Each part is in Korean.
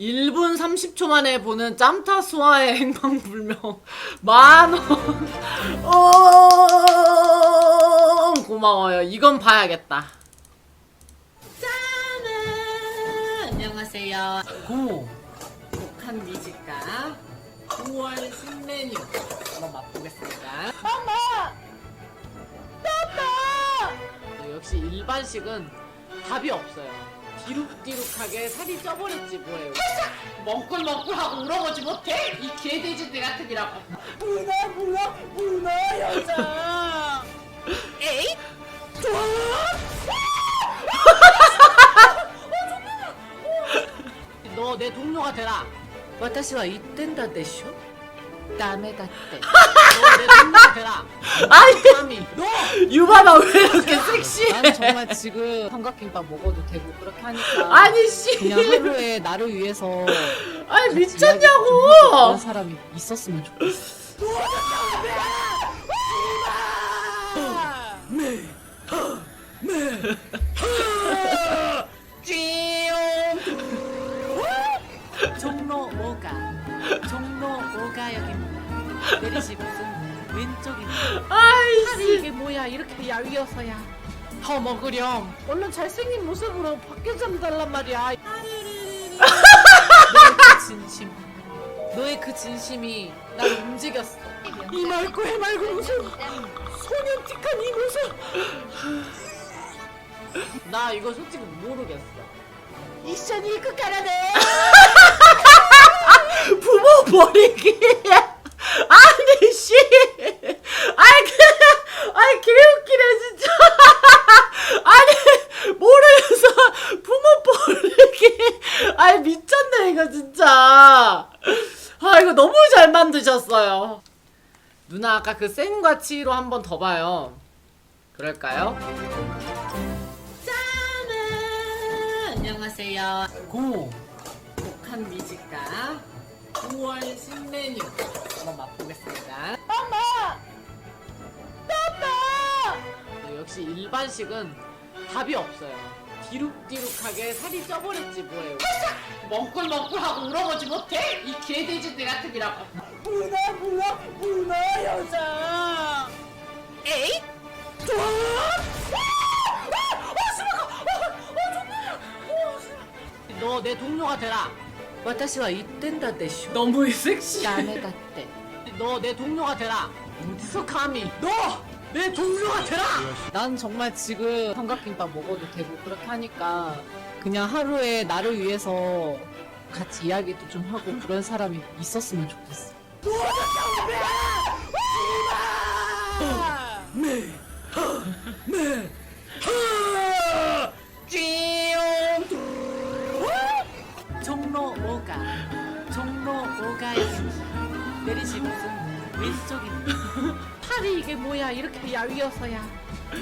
1분 30초 만에 보는 짬타 수아의 행방불명 만원. 어 고마워요. 이건 봐야겠다. 짜는 안녕하세요. 고. 북한 미식가 9월 신메뉴. 한번 맛보겠습니다. 엄마 따따 역시 일반식은 답이 없어요 디룩디룩하게 살이 쪄버렸지 뭐예요 멍꿀멍꿀하고 울어보지 못해? 이 개돼지들 같으니라고 문어 문어 문어 여자 에이? 너 내 동료가 되라 私は言ってんだでしょダメだって너 내 동료가 되라 아니 감히 너 유바나 왜 이렇게 섹시해 난 정말 지금 삼각김밥 먹어도 되고 그렇게 하니까 아니 씨 그냥 하루에 나를 위해서 아니 미쳤냐고 그런 사람이 있었으면 좋겠어. 종로 5가 종로 5가역입니다. 내리시 곳은 왼쪽입니다. 아이씨. 이게 뭐야? 이렇게 야위어서야. 더 먹으렴. 얼른 잘생긴 모습으로 바뀌어 좀 달란 말이야. 너의 그 진심. 너의 그 진심이 날 움직였어. 이 맑고 해맑은 모습 소년틱한 이 모습. 나 이거 솔직히 모르겠어. 이션이 끝가라네 부모 버리기 아니 씨 아이 그 아이 개웃기네 진짜 아니 모르겠어 부모 버리기 아이 미쳤네 이거 진짜 아 이거 너무 잘 만드셨어요 누나 아까 그 센과 치로 한 번 더 봐요 그럴까요? 짜는 안녕하세요 고 북한 미식가 9월 신메뉴 한번 맛보겠습니다. 엄마! 엄마! 역시 일반식은 답이 없어요. 디룩디룩하게 살이 쪄버렸지 뭐예요. 멍꿀멍꿀하고 울어보지 못해? 이 개돼지들 같으니라고. 문어 문어 문어 여자. 에이? 너 내 동료가 되라. 私は言ってんだでしょ 너무 섹시해. ダメだって 너 내 동료가 되라. 어디서 감히? 너 내 동료가 되라. 난 정말 지금 삼각김밥 먹어도 되고 그렇게 하니까 그냥 하루에 나를 위해서 같이 이야기도 좀 하고 그런 사람이 있었으면 좋겠어. 종로 5가 종로 5가에 내리시 곳은 왼쪽입니다. 팔이 이게 뭐야 이렇게 야위어서야.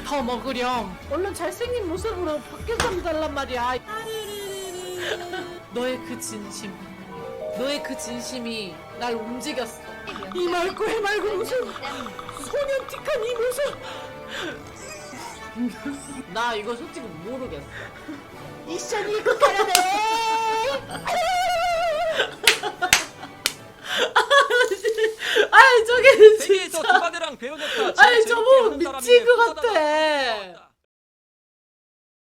더 먹으렴. 얼른 잘생긴 모습으로 바뀌어 좀 달란 말이야. 너의 그 진심. 너의 그 진심이 날 움직였어. 이 맑고 해맑은 모습 소년틱한 이 모습. 나 이거 솔직히 모르겠어. 이션이 끝가라네 배우냈다. 아니 저거 미친 것 같아.